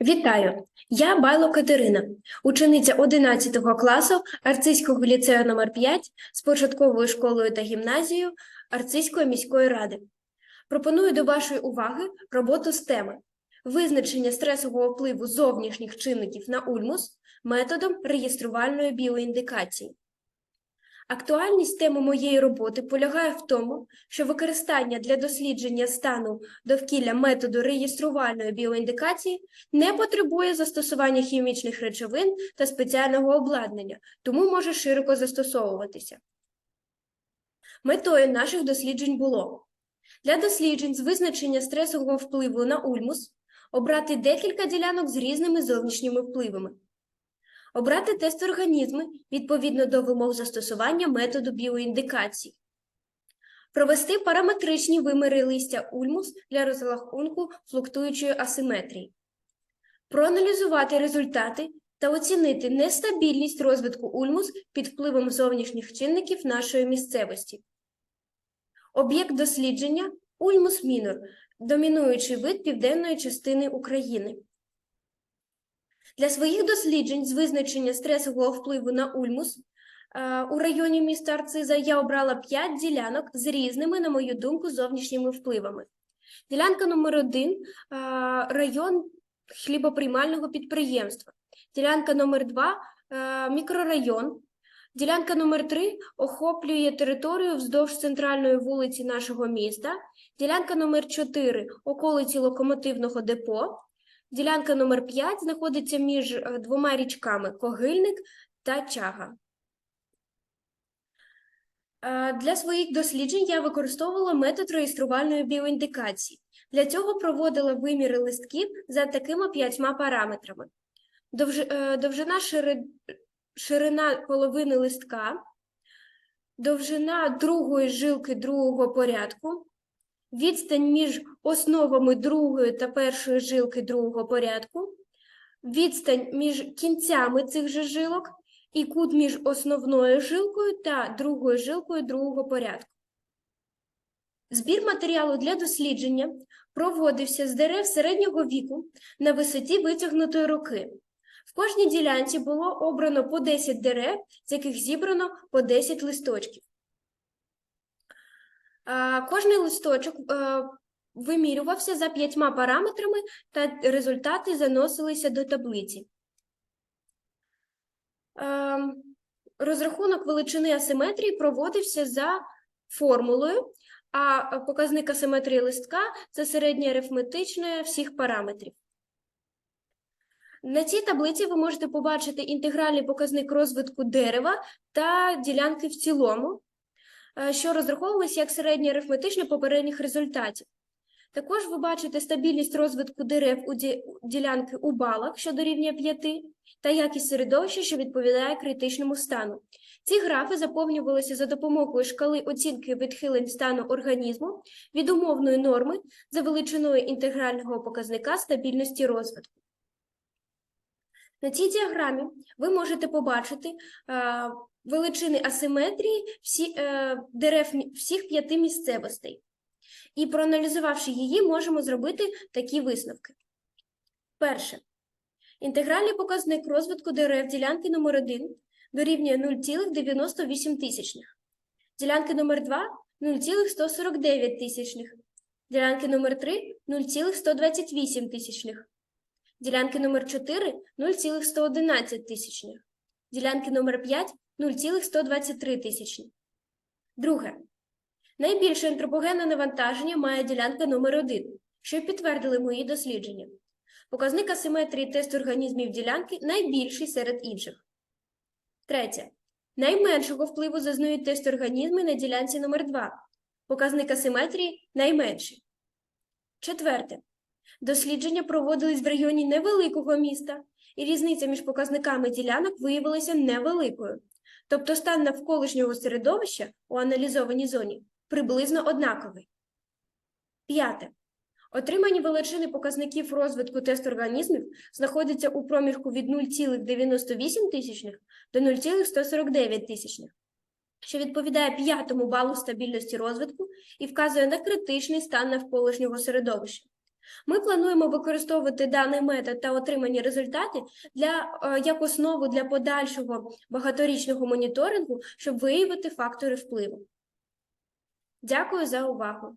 Вітаю! Я Байло Катерина, учениця 11 класу Арцизького ліцею номер 5 з початковою школою та гімназією Арцизької міської ради. Пропоную до вашої уваги роботу з теми визначення стресового впливу зовнішніх чинників на ульмус методом реєструвальної біоіндикації. Актуальність теми моєї роботи полягає в тому, що використання для дослідження стану довкілля методу реєструвальної біоіндикації не потребує застосування хімічних речовин та спеціального обладнання, тому може широко застосовуватися. Метою наших досліджень було для досліджень з визначення стресового впливу на ульмус обрати декілька ділянок з різними зовнішніми впливами, обрати тест організми відповідно до вимог застосування методу біоіндикації, провести параметричні виміри листя ульмус для розрахунку флуктуючої асиметрії, проаналізувати результати та оцінити нестабільність розвитку ульмус під впливом зовнішніх чинників нашої місцевості. Об'єкт дослідження ульмус мінор, домінуючий вид південної частини України. Для своїх досліджень з визначення стресового впливу на ульмус е, у районі міста Арциза я обрала 5 ділянок з різними, на мою думку, зовнішніми впливами. Ділянка номер 1 район хлібоприймального підприємства. Ділянка номер 2 мікрорайон. Ділянка номер 3 охоплює територію вздовж центральної вулиці нашого міста. Ділянка номер 4 околиці локомотивного депо. Ділянка номер 5 знаходиться між е, двома річками Когильник та Чага. Е, Для своїх досліджень я використовувала метод реєструвальної біоіндикації. Для цього проводила виміри листків за такими п'ятьма параметрами. Е, Довжина шири- ширина половини листка, довжина другої жилки другого порядку, відстань між основами другої та першої жилки другого порядку, відстань між кінцями цих же жилок і кут між основною жилкою та другою жилкою другого порядку. Збір матеріалу для дослідження проводився з дерев середнього віку на висоті витягнутої руки. В кожній ділянці було обрано по 10 дерев, з яких зібрано по 10 листочків. Кожний листочок е, вимірювався за п'ятьма параметрами, та результати заносилися до таблиці. Е, Розрахунок величини асиметрії проводився за формулою, а показник асиметрії листка це середнє арифметичне всіх параметрів. На цій таблиці ви можете побачити інтегральний показник розвитку дерева та ділянки в цілому, що розраховувалися як середнє арифметичне попередніх результатів. Також ви бачите стабільність розвитку дерев у ділянки у балах, що дорівнює 5, та якість середовища, що відповідає критичному стану. Ці графи заповнювалися за допомогою шкали оцінки відхилень стану організму від умовної норми за величиною інтегрального показника стабільності розвитку. На цій діаграмі ви можете побачити е, величини асиметрії всі, е, дерев всіх п'яти місцевостей. І проаналізувавши її, можемо зробити такі висновки. Перше. Інтегральний показник розвитку дерев ділянки номер 1 дорівнює 0,98 тисячних. Ділянки номер 2 – 0,149 тисячних. Ділянки номер 3 – 0,128 тисячних. Ділянки номер 4 – 0,111 тисячних. Ділянки номер 5 – 0,123 тисячні. Друге. Найбільше антропогенне навантаження має ділянка номер 1, що підтвердили мої дослідження. Показник асиметрії тесту організмів ділянки найбільший серед інших. Третє. Найменшого впливу зазнають тест організми на ділянці номер 2. Показник асиметрії найменший. Четверте. Дослідження проводились в районі невеликого міста, і різниця між показниками ділянок виявилася невеликою. Тобто стан навколишнього середовища у аналізованій зоні приблизно однаковий. П'яте. Отримані величини показників розвитку тест організмів знаходяться у проміжку від 0,98 тисячних до 0,149 тисячних, що відповідає п'ятому балу стабільності розвитку і вказує на критичний стан навколишнього середовища. Ми плануємо використовувати даний метод та отримані результати для, е, як основу для подальшого багаторічного моніторингу, щоб виявити фактори впливу. Дякую за увагу.